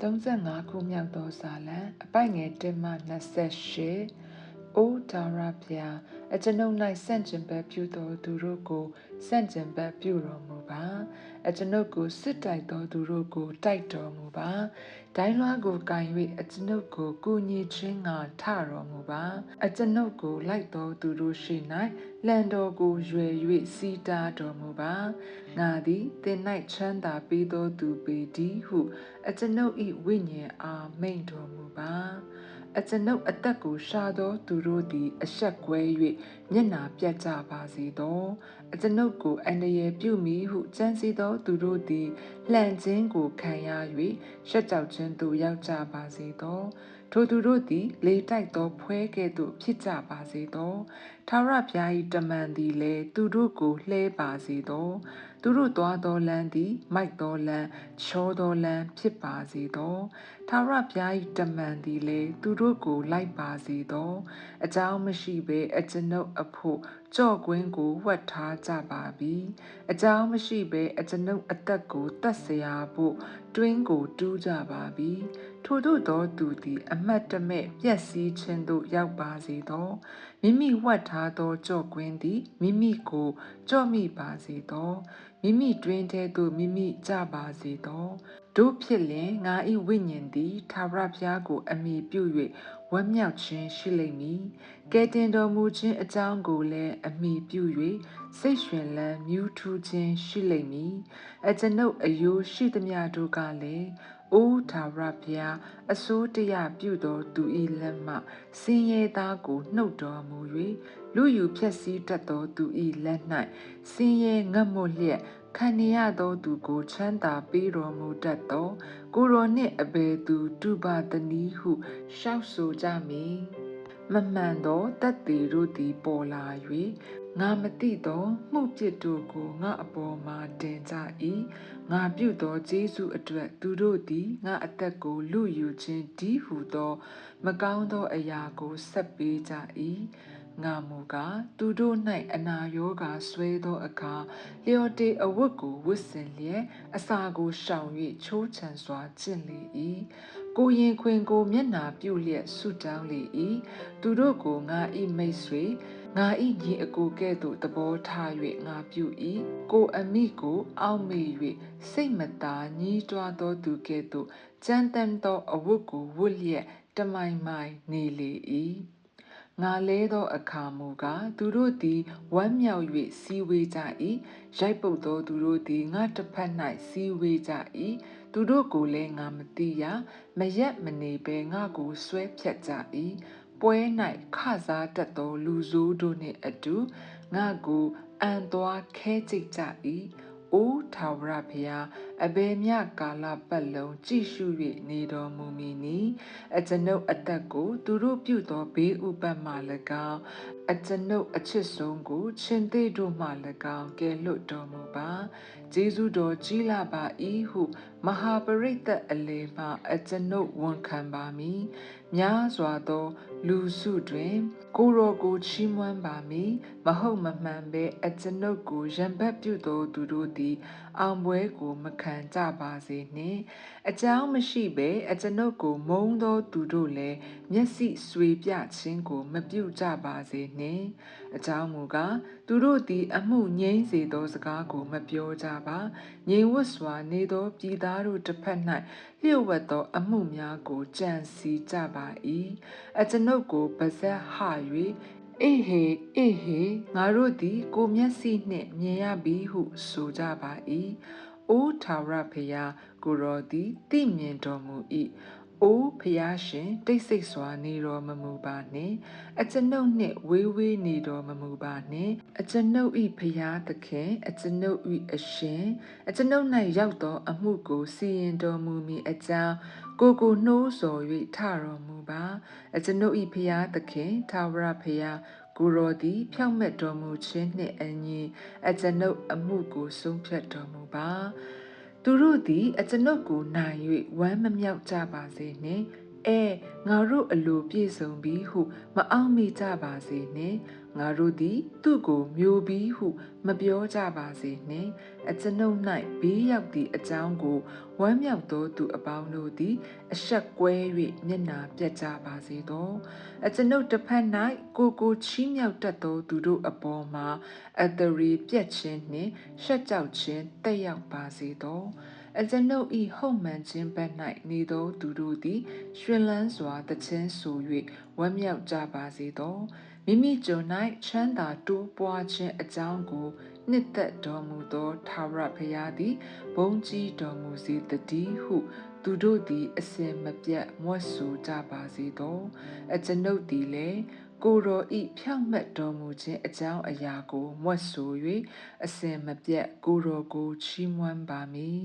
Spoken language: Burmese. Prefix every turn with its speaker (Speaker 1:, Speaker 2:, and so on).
Speaker 1: 35ခုမြောက်သောဇာလံအပိုက်ငယ်1မှ28 အိုဒါရဗျာအကျွန်ုပ်၌စန့်ကျင်ဘက်ပြုသောသူတို့ကိုစန့်ကျင်ဘက်ပြုတော်မူပါအကျွန်ုပ်ကိုစစ်တိုက်သောသူတို့ကိုတိုက်တော်မူပါဒိုင်းလွှားကိုကင်၍အကျွန်ုပ်ကိုကူညီခြင်းငါထတော်မူပါအကျွန်ုပ်ကိုလိုက်သောသူတို့ရှိ၌လန်တော်ကိုရွယ်၍စီးတားတော်မူပါငါသည်သင်၌ချမ်းသာပေးသောသူပေသည်ဟု အကျွန်ုပ်၏ဝိညာဉ်အားမိန့်တော်မူပါ အကျွန်ုပ်အသက်ကိုရှာသောသူတို့သည် အဆက်ကွဲ၍မျက်နာပြတ်ကြပါစေသောအကျွန်ုပ်ကိုအန္တရာယ်ပြုမိဟုကြံစီသောသူတို့သည်လှန်ခြင်းကိုခံရ၍ရှက်ကြောက်ခြင်းသို့ရောက်ကြပါစေသောထိုသူတို့သည် လေတိုက်သောဖွဲကဲ့သို့ဖြစ်ကြပါစေသောထာဝရဘုရား၏တမန်သည်လည်းသူတို့ကိုလှဲပါစေသောသူတို့သွားသောလမ်းသည်မိုက်သောလမ်းချောသောလမ်းဖြစ်ပါစေသောထာဝရဘုရား၏တမန်သည်လည်းသူတို့ကိုလိုက်ပါစေသောအကြောင်းမရှိဘဲအကျွန်ုပ်အဖို့ကြော့ကွင်းကိုဝတ်ထားကြပါပြီအကြောင်းမရှိဘဲအကျွန်ုပ်အသက်ကိုတတ်เสียဖို့တွင်းကိုတူးကြပါပြီထို့သို့သောသူသည်အမတ်တမဲ့ပျက်စီးခြင်းသို့ရောက်ပါစေသောမိမိဝတ်ထားသောကြော့ကွင်းသည်မိမိကိုကြော့မိပါစေသော မိမိတွင်ထဲသို့မိမိကြပါစေသောတို့ဖြစ်လင်ငါ၏ဝိညာဉ်သည်သာရဘုရားကို အမိပြု၍ဝမ်းမြောက်ခြင်းရှိလိမ့်မည်ကဲတင်တော်မူခြင်းအကြောင်းကိုလည်းအမိပြု၍စိတ်ရွှင်လန်းမြူးထူးခြင်းရှိလိမ့်မည်အကျွန်ုပ်အယိုးရှိသမျှတို့ကလည်း အိုးသာရဘုရားအစိုးတရားပြုတော်သူ၏လက်မှစင်ရဲသားကိုနှုတ်တော်မူ၍လူယူဖြက်စီးတတ်သောသူ၏လက်၌စင်ရဲငတ်မွလျက်ခံနေရသောသူကိုချမ်းသာပေးတော်မူတတ်သော ကိုရောနှင့်အဘယ်သူတူပါသနည်းဟုရှောက်ဆိုကြမည်မမှန်သောတတ်သေးတို့သည်ပေါ်လာ၍ ငါမသိသောမှုပြစ်တို့ကိုငါအပေါ်မှာတင်ကြ၏ငါပြုသောကျေးဇူးအတွက်သူတို့သည်ငါအသက်ကိုလူယူခြင်းဒီဟုသော မကောင်းသောအရာကိုဆက်ပေးကြ၏ငါမူကားသူတို့၌အနာရောဂါဆွဲသောအခါလျော်တေအဝတ်ကိုဝတ်ဆင်လျက်အစာကိုရှောင်၍ချိုးချံစွာကျင့်လေ၏ကိုရင်ခွင်ကိုမျက်နာပြုလျက်ဆုတောင်းလေ၏သူတို့ကိုငါဤမိတ်ဆွေငါဤညီအကိုကဲ့သို့သဘောထား၍ငါပြု၏ကိုအမိကိုအောက်မေ့၍စိတ်မသာညှီးတွားသောသူကဲ့သို့ကြမ်းတမ်းသောအဝတ်ကိုဝတ်လျက်တမိုင်မိုင်နေလေ၏ငါလဲသောအခါမူကားသူတို့သည်ဝမ်းမြောက်၍စီဝေးကြ၏ရိုက်ပုတ်သောသူတို့သည်ငါတစ်ဖက်၌စီဝေးကြ၏သူတို့ကိုလည်းငါမသိရမရက်မနေဘဲငါကိုဆွဲဖြတ်ကြ၏ ပွဲ၌ခစားတတ်သောလူဆိုးတို့နှင့်အတူငါကိုအံသွားခဲကြိတ်ကြ၏အိုးထာဝရဘုရား အဘယ်မြကာလပတ်လုံးကြည်ရှု၍နေတော်မူမည်နီအကျွန်ုပ်အသက်ကိုသူတို့ပြုသောဘေးဥပတ်မှ၎င်းအကျွန်ုပ်အချစ်ဆုံးကိုရှင်သေးတို့မှ၎င်းကယ်လွတ်တော်မူပါဂျေဇုတော်ကြီးလာပါ၏ဟုမဟာပရိသတ်အလေမှအကျွန်ုပ်ဝန်ခံပါမည်များစွာသော လူစုတွင် ကိုရောကိုချီးမွမ်းပါမည်မဟုတ်မမှန်ပဲအကျွန်ုပ်ကိုရံဘတ်ပြုသောသူတို့သည်အောင်ပွဲကိုမခံကြပါစေနှင့်အကြောင်းမရှိဘဲအကျွန်ုပ်ကိုမုန်းသောသူတို့လည်းမျက်စိဆွေပြခြင်းကို မပြုကြပါစေနှင့်အကြောင်းမူကားသူတို့သည် အမှုငြိမ်းစေသောစကားကို မပြောကြပါငြိမ်ဝတ်စွာနေသောပြည်သားတို့တစ်ဖက်၌လျှို့ဝှက်သော အမှုများကိုကြံစီကြပါ၏အကျွန်ုပ်ကိုပါဇက်ဟ၍အေးဟေအေးဟေငါတို့သည် ကိုမျက်စိနှင့်မြင်ရပြီဟုဆိုကြပါ၏ အိုးထာဝရဖျားကိုရောသည်သိမြင်တော်မူ၏အိုးဖျားရှင်တိတ်ဆိတ်စွာနေတော်မမူပါနှင့်အကျွန်ုပ်နှင့်ဝေးဝေးနေတော်မမူပါနှင့်အကျွန်ုပ်၏ဖျားသခင်အကျွန်ုပ်၏အရှင်အကျွန်ုပ်၌ရောက်သောအမှုကိုစီရင်တော်မူမည်အကြောင်းကိုကိုနှိုးဆော်၍ထတော်မူပါအကျွန်ုပ်၏ဖျားသခင်သာဝရဖျား ကိုရောသည်ဖြောင့်မတ်တော်မူခြင်းနှင့်အညီအကျွန်ုပ်အမှုကိုဆုံးဖြတ်တော်မူပါသူတို့သည်အကျွန်ုပ်ကိုနိုင်၍ဝမ်းမမြောက်ကြပါစေနှင့် အဲငါတို့အလိုပြည့်စုံပြီဟုမအောင်မိကြပါစေနှင့်ငါတို့သည် သူ့ကိုမျိုးပြီးဟု မပြောကြပါစေနှင့်အကျွန်ုပ်၌ဘေးရောက်သည့်အကြောင်းကိုဝမ်းမြောက်သောသူအပေါင်းတို့သည် အဆက်ကွဲ၍မျက်နာပြတ်ကြပါစေသောအကျွန်ုပ်တစ်ဖက်၌ကိုကိုချီးမြှောက်တတ်သောသူတို့အပေါ်မှာအတရီပြက်ခြင်းနှင့်ရှက်ကြောက်ခြင်းတက်ရောက်ပါစေသော အကျွန်ုပ်ဤဟုတ်မှန်ခြင်းဘက်၌နေသောသူတို့သည်ရှင်လန်းစွာတခြင်းဆို၍ဝမ်းမြောက်ကြပါစေသောမိမိကြုံ၌ချမ်းသာတိုးပွားခြင်းအကြောင်းကိုနှစ်သက်တော်မူသောသာရဘုရားသည်ဘုန်းကြီးတော်မူစေတည်းဟု သူတို့သည်အစင်မပြတ်မွတ်ဆိုကြပါစေသောအကျွန်ုပ်သည်လည်းကိုယ်တော်ဤဖြောင့်မတ်တော်မူခြင်းအကြောင်းအရာကိုမွတ်ဆို၍အစင်မပြတ်ကိုယ်တော်ကိုချီးမွမ်းပါမည်